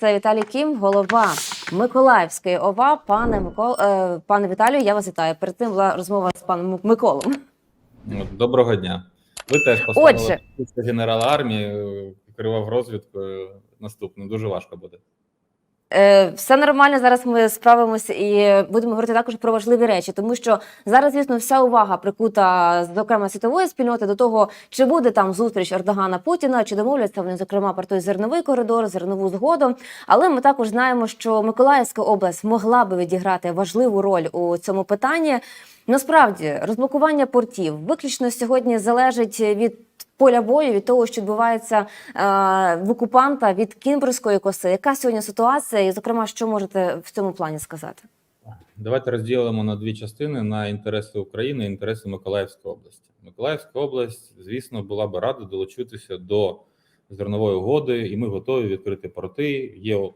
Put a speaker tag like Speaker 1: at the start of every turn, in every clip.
Speaker 1: Це Віталій Кім, голова Миколаївської ОВА. Пане Микол... е, пане Віталію, я вас вітаю. Перед тим була розмова з паном Миколом.
Speaker 2: Ну, Доброго дня. Ви теж поставили
Speaker 1: Отже.
Speaker 2: генерала армії, е, керував розвідкою. Наступне дуже важко буде.
Speaker 1: Е, все нормально. Зараз ми справимося і будемо говорити також про важливі речі, тому що зараз, звісно, вся увага прикута, зокрема світової спільноти, до того, чи буде там зустріч Ердогана Путіна, чи домовляться вони зокрема про той зерновий коридор, зернову згоду. Але ми також знаємо, що Миколаївська область могла би відіграти важливу роль у цьому питанні. Насправді розблокування портів виключно сьогодні залежить від поля бою, від того, що відбувається е, в окупанта від Кінбурзької коси. Яка сьогодні ситуація, і зокрема, що можете в цьому плані сказати?
Speaker 2: Давайте розділимо на дві частини: на інтереси України і інтереси Миколаївської області. Миколаївська область, звісно, була би рада долучитися до зернової угоди, і ми готові відкрити порти. Є е,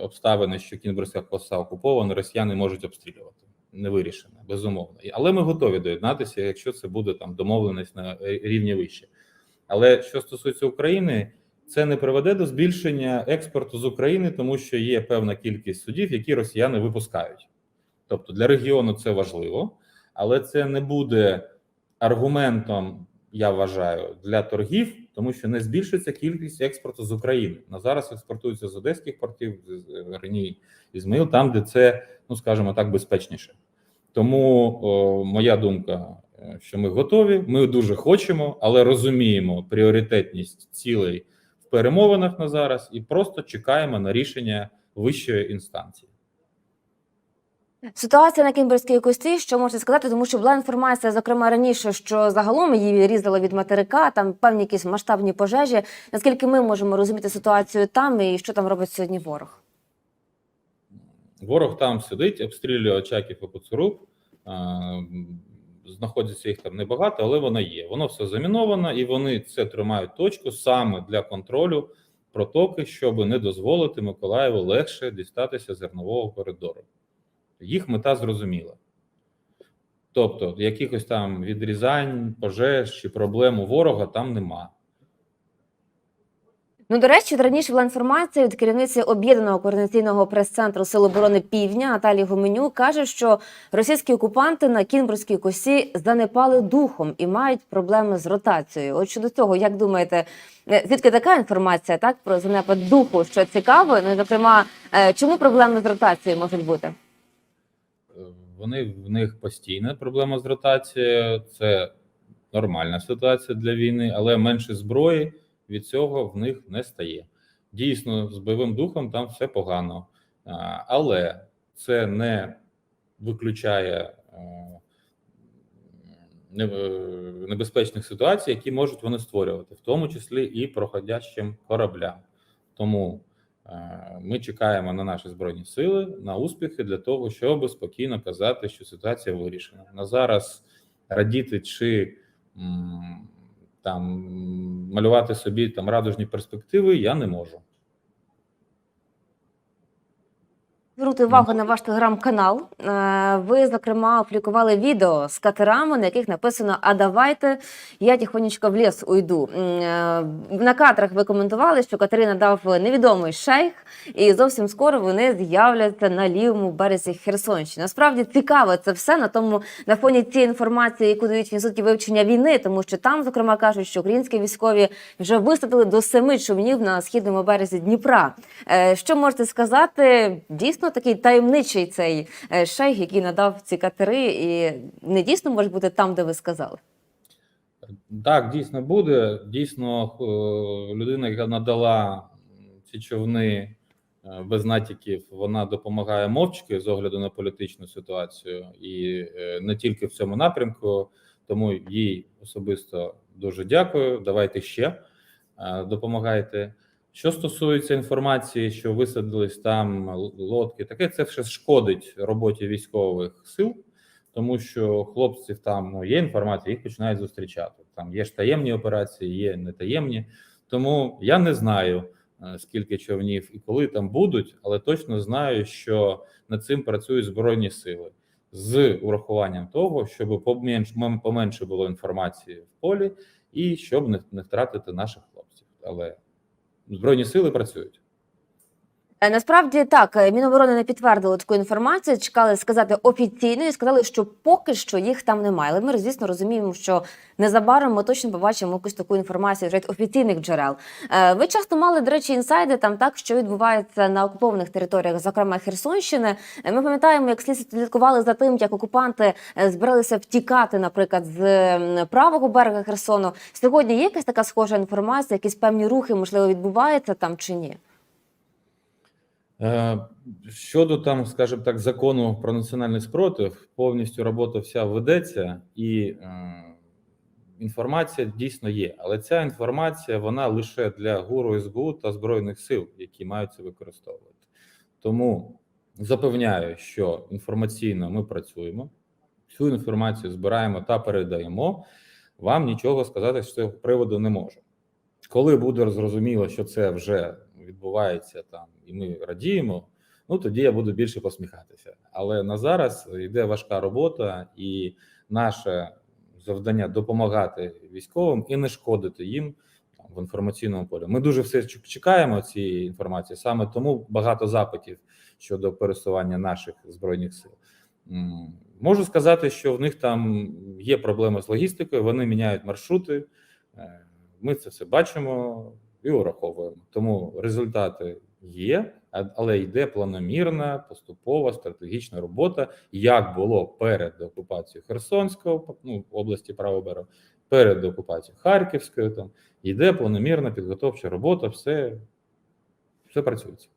Speaker 2: обставини, що Кінбурзька коса окупована, росіяни можуть обстрілювати. Не вирішено, безумовно. Але ми готові доєднатися, якщо це буде там домовленість на е, рівні вище. Але що стосується України, це не приведе до збільшення експорту з України, тому що є певна кількість судів, які росіяни випускають. Тобто для регіону це важливо, але це не буде аргументом, я вважаю, для торгів, тому що не збільшиться кількість експорту з України. На зараз експортується з одеських портів, з з Рені, Ізмаїл, там, де це, ну скажімо так, безпечніше. Тому о, моя думка, е, що ми готові, ми дуже хочемо, але розуміємо пріоритетність цілей в перемовинах на зараз і просто чекаємо на рішення вищої інстанції.
Speaker 1: Ситуація на Кінбурзькій кості, що можете сказати, тому що була інформація, зокрема раніше, що загалом її різали від материка, там певні якісь масштабні пожежі. Наскільки ми можемо розуміти ситуацію там і що там робить сьогодні ворог?
Speaker 2: Ворог там сидить, обстрілює Очаків і Поцурук. А, Знаходиться їх там небагато, але воно є. Воно все заміновано, і вони це тримають точку саме для контролю протоки, щоб не дозволити Миколаєву легше дістатися зернового коридору. Їх мета зрозуміла. Тобто, якихось там відрізань, пожеж чи проблем у ворога там нема.
Speaker 1: Ну, до речі, раніше була інформація від керівниці об'єднаного координаційного прес-центру Сил оборони Півдня Наталії Гуменюк каже, що російські окупанти на Кінбурзькій косі занепали духом і мають проблеми з ротацією. От щодо цього, як думаєте, е, звідки така інформація так про занепад духу? Що цікаво? Ну зокрема, е, чому проблеми з ротацією можуть бути?
Speaker 2: Вони в них постійна проблема з ротацією. Це нормальна ситуація для війни, але менше зброї від цього в них не стає. Дійсно, з бойовим духом там все погано, але це не виключає е, е, небезпечних ситуацій, які можуть вони створювати, в тому числі і проходящим кораблям. Тому Е, Ми чекаємо на наші збройні сили на успіхи для того, щоб спокійно казати, що ситуація вирішена. На зараз радіти чи там малювати собі там радужні перспективи я не можу.
Speaker 1: Звернути увагу на ваш телеграм-канал. Е, Ви, зокрема, опублікували відео з катерами, на яких написано А давайте я тихонечко в ліс уйду. Е, На кадрах ви коментували, що Катерина дав невідомий шейх, і зовсім скоро вони з'являться на лівому березі Херсонщини. Насправді цікаво це все на тому на фоні цієї інформації, яку дають в інституті вивчення війни, тому що там, зокрема, кажуть, що українські військові вже висадили до семи човнів на східному березі Дніпра. Е, Що можете сказати? Дійсно такий таємничий цей е, шейх, який надав ці катери, і не дійсно може бути там, де ви сказали.
Speaker 2: Так, дійсно буде. Дійсно, е, людина, яка надала ці човни е, без натяків, вона допомагає мовчки з огляду на політичну ситуацію, і не тільки в цьому напрямку. Тому їй особисто дуже дякую. Давайте ще допомагайте. Що стосується інформації, що висадились там лодки, таке це все шкодить роботі військових сил тому що хлопців там ну, є інформація, їх починають зустрічати. Там є ж таємні операції, є нетаємні. Тому я не знаю е, скільки човнів і коли там будуть, але точно знаю, що над цим працюють збройні сили з урахуванням того, щоб поменш, мем- поменше було інформації в полі, і щоб не, не втратити наших хлопців. Але збройні сили працюють.
Speaker 1: Е, Насправді так, е, Міноборони не підтвердило таку інформацію, чекали сказати офіційно і сказали, що поки що їх там немає. Але ми, звісно, розуміємо, що незабаром ми точно побачимо якусь таку інформацію від офіційних джерел. Е, Ви часто мали, до речі, інсайди там так, що відбувається на окупованих територіях, зокрема Херсонщини. Ми пам'ятаємо, як слідство слідкували за тим, як окупанти збиралися втікати, наприклад, з правого берега Херсону. Сьогодні є якась така схожа інформація, якісь певні рухи, можливо, відбуваються там чи ні?
Speaker 2: Е, Щодо там, скажімо так, закону про національний спротив, повністю робота вся ведеться, і е, інформація дійсно є. Але ця інформація вона лише для ГУРу СБУ та збройних сил, які мають це використовувати. Тому запевняю, що інформаційно ми працюємо, цю інформацію збираємо та передаємо. Вам нічого сказати з цього приводу не можу. Коли буде зрозуміло, що це вже відбувається там, і ми радіємо, ну тоді я буду більше посміхатися. Але на зараз йде важка робота, і наше завдання допомагати військовим і не шкодити їм там, в інформаційному полі. Ми дуже все чекаємо цієї інформації. Саме тому багато запитів щодо пересування наших збройних сил. Можу сказати, що в них там є проблеми з логістикою. Вони міняють маршрути. Е, Ми це все бачимо і ураховуємо. Тому результати є, але йде планомірна, поступова стратегічна робота, як було перед окупацією Херсонського ну, області правого берега, перед окупацією Харківської. Там йде планомірна підготовча робота, все, все працюється.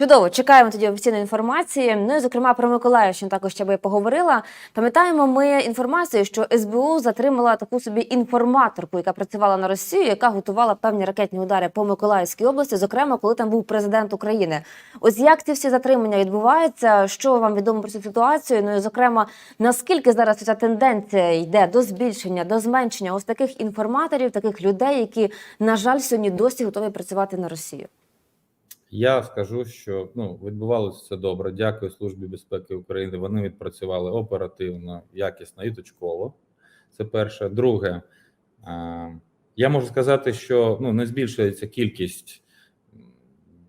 Speaker 1: Чудово, чекаємо тоді офіційної інформації. Ну і зокрема про Миколаївщину також ще би поговорила. Пам'ятаємо ми інформацію, що СБУ затримала таку собі інформаторку, яка працювала на Росію, яка готувала певні ракетні удари по Миколаївській області, зокрема, коли там був президент України. Ось як ці всі затримання відбуваються? Що вам відомо про цю ситуацію? Ну і зокрема, наскільки зараз ця тенденція йде до збільшення, до зменшення ось таких інформаторів, таких людей, які на жаль сьогодні досі готові працювати на Росію?
Speaker 2: Я скажу, що ну відбувалося це добре. Дякую Службі безпеки України. Вони відпрацювали оперативно, якісно і точково. Це перше. Друге, я можу сказати, що ну не збільшується кількість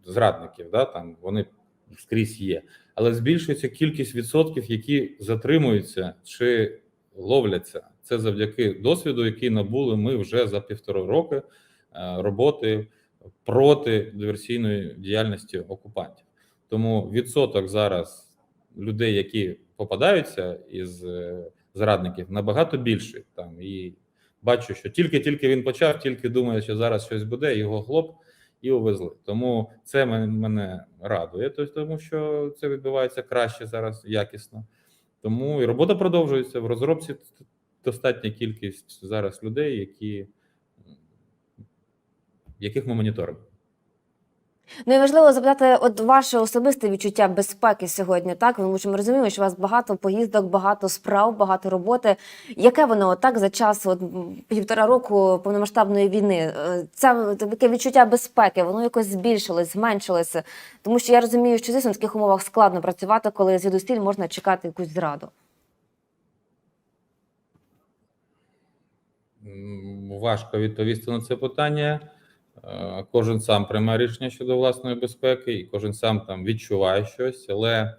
Speaker 2: зрадників. Да, там вони скрізь є, але збільшується кількість відсотків, які затримуються чи ловляться. Це завдяки досвіду, який набули ми вже за півтора роки е, роботи проти диверсійної діяльності окупантів. Тому відсоток зараз людей, які попадаються із е, зрадників, набагато більший. Там і бачу, що тільки-тільки він почав, тільки думає, що зараз щось буде, його хлоп і увезли. Тому це мене радує, тому що це відбувається краще зараз, якісно. Тому і робота продовжується в розробці. Достатня кількість зараз людей, які яких ми моніторимо.
Speaker 1: Ну і важливо запитати, от ваше особисте відчуття безпеки сьогодні, так? Тому що ми розуміємо, що у вас багато поїздок, багато справ, багато роботи. Яке воно так за час от, півтора року повномасштабної війни? Е, Це таке відчуття безпеки, воно якось збільшилось, зменшилося. Тому що я розумію, що звісно в таких умовах складно працювати, коли звідусіль можна чекати якусь зраду.
Speaker 2: Важко відповісти на це питання. Е, Кожен сам приймає рішення щодо власної безпеки, і кожен сам там відчуває щось, але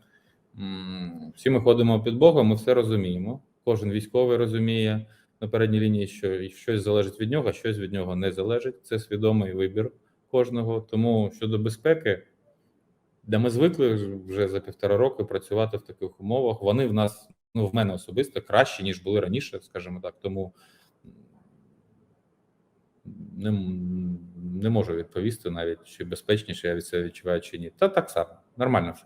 Speaker 2: всі ми ходимо під Богом, ми все розуміємо. Кожен військовий розуміє на передній лінії, що щось залежить від нього, а щось від нього не залежить. Це свідомий вибір кожного. Тому щодо безпеки, де ми звикли вже за півтора року працювати в таких умовах, вони в нас, ну в мене особисто кращі, ніж були раніше, скажімо так. Тому не можу відповісти навіть, чи безпечніше я від це відчуваю, чи ні. Та так само, нормально все.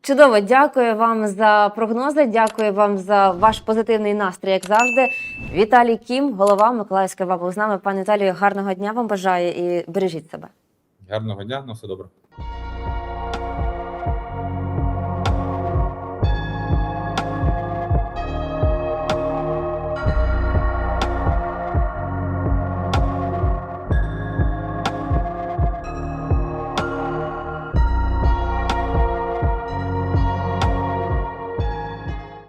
Speaker 1: Чудово, дякую вам за прогнози. Дякую вам за ваш позитивний настрій, як завжди. Віталій Кім, голова Миколаївської ВАПу З нами, пане Віталію, гарного дня вам бажаю і бережіть себе.
Speaker 2: Гарного дня, на все добре.